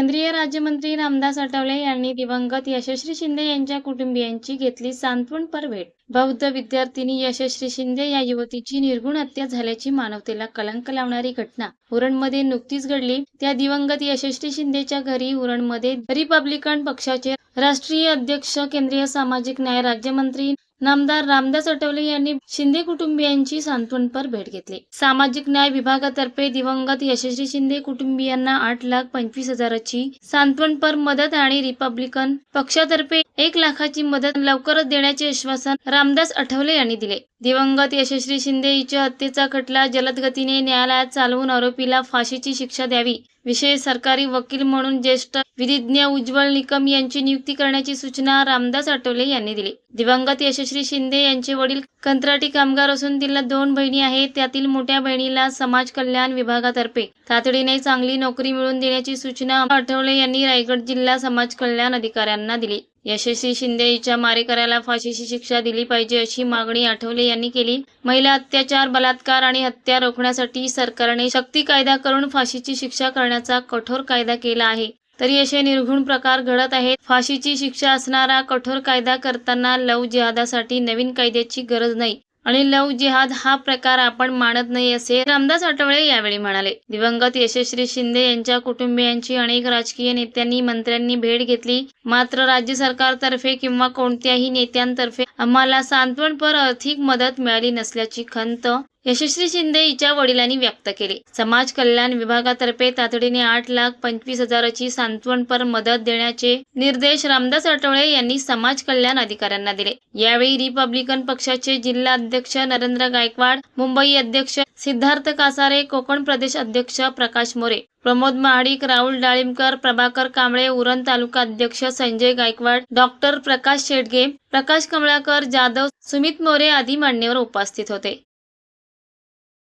केंद्रीय राज्यमंत्री रामदास आठवले यांनी दिवंगत यशस्वी शिंदे यांच्या कुटुंबियांची घेतली सांत्वनपर भेट. बौद्ध विद्यार्थिनी यशस्वी शिंदे या युवतीची निर्गुण हत्या झाल्याची मानवतेला कलंक लावणारी घटना. उरणमध्ये नुकतीच घडली. त्या दिवंगत यशस्वी शिंदेच्या घरी उरणमध्ये रिपब्लिकन पक्षाचे राष्ट्रीय अध्यक्ष केंद्रीय सामाजिक न्याय राज्यमंत्री नामदार रामदास आठवले यांनी शिंदे कुटुंबियांची सांत्वनपर भेट घेतली. सामाजिक न्याय विभागातर्फे दिवंगत यशस्वी शिंदे कुटुंबियांना आठ लाख पंचवीस हजाराची सांत्वनपर मदत आणि रिपब्लिकन पक्षातर्फे एक लाखाची मदत लवकरच देण्याचे आश्वासन रामदास आठवले यांनी दिले. दिवंगत यशस्वी शिंदे हिच्या हत्येचा खटला जलद गतीने न्यायालयात चालवून आरोपीला फाशीची शिक्षा द्यावी. विशेष सरकारी वकील म्हणून ज्येष्ठ विधिज्ञ उज्ज्वल निकम यांची नियुक्ती करण्याची सूचना रामदास आठवले यांनी दिली. दिवंगत यशस्वी शिंदे यांचे वडील कंत्राटी कामगार असून तिला दोन बहिणी आहेत. त्यातील मोठ्या बहिणीला समाज कल्याण विभागातर्फे तातडीने चांगली नोकरी मिळवून देण्याची सूचना आठवले यांनी रायगड जिल्हा समाज कल्याण अधिकाऱ्यांना दिली. यशस्वी शिंदे हिच्या मारेकऱ्याला फाशीची शिक्षा दिली पाहिजे अशी मागणी आठवले यांनी केली. महिला अत्याचार बलात्कार आणि हत्या रोखण्यासाठी सरकारने शक्ती कायदा करून फाशीची शिक्षा करण्याचा कठोर कायदा केला आहे. तरी असे निर्घुण प्रकार घडत आहेत. फाशीची शिक्षा असणारा कठोर कायदा करताना लव जिहादासाठी नवीन कायद्याची गरज नाही आणि लव जिहाद हा प्रकार आपण मानत नाही असे रामदास आठवळे यावेळी म्हणाले. दिवंगत यशस्वी शिंदे यांच्या कुटुंबियांची अनेक राजकीय नेत्यांनी मंत्र्यांनी भेट घेतली. मात्र राज्य सरकारतर्फे किंवा कोणत्याही नेत्यांतर्फे आम्हाला सांत्वनपर आर्थिक मदत मिळाली नसल्याची खंत यशस्वी शिंदे हिच्या वडिलांनी व्यक्त केले. समाज कल्याण विभागातर्फे तातडीने आठ लाख पंचवीस हजाराची सांत्वनपर मदत देण्याचे निर्देश रामदास अटवळे यांनी समाज कल्याण अधिकाऱ्यांना दिले. यावेळी रिपब्लिकन पक्षाचे जिल्हा अध्यक्ष नरेंद्र गायकवाड मुंबई अध्यक्ष सिद्धार्थ कासारे कोकण प्रदेश अध्यक्ष प्रकाश मोरे प्रमोद महाडिक राहुल डाळिंबकर प्रभाकर कांबळे उरण तालुका अध्यक्ष संजय गायकवाड डॉक्टर प्रकाश शेडगे प्रकाश कमळाकर जाधव सुमित मोरे आदी मान्यवर उपस्थित होते.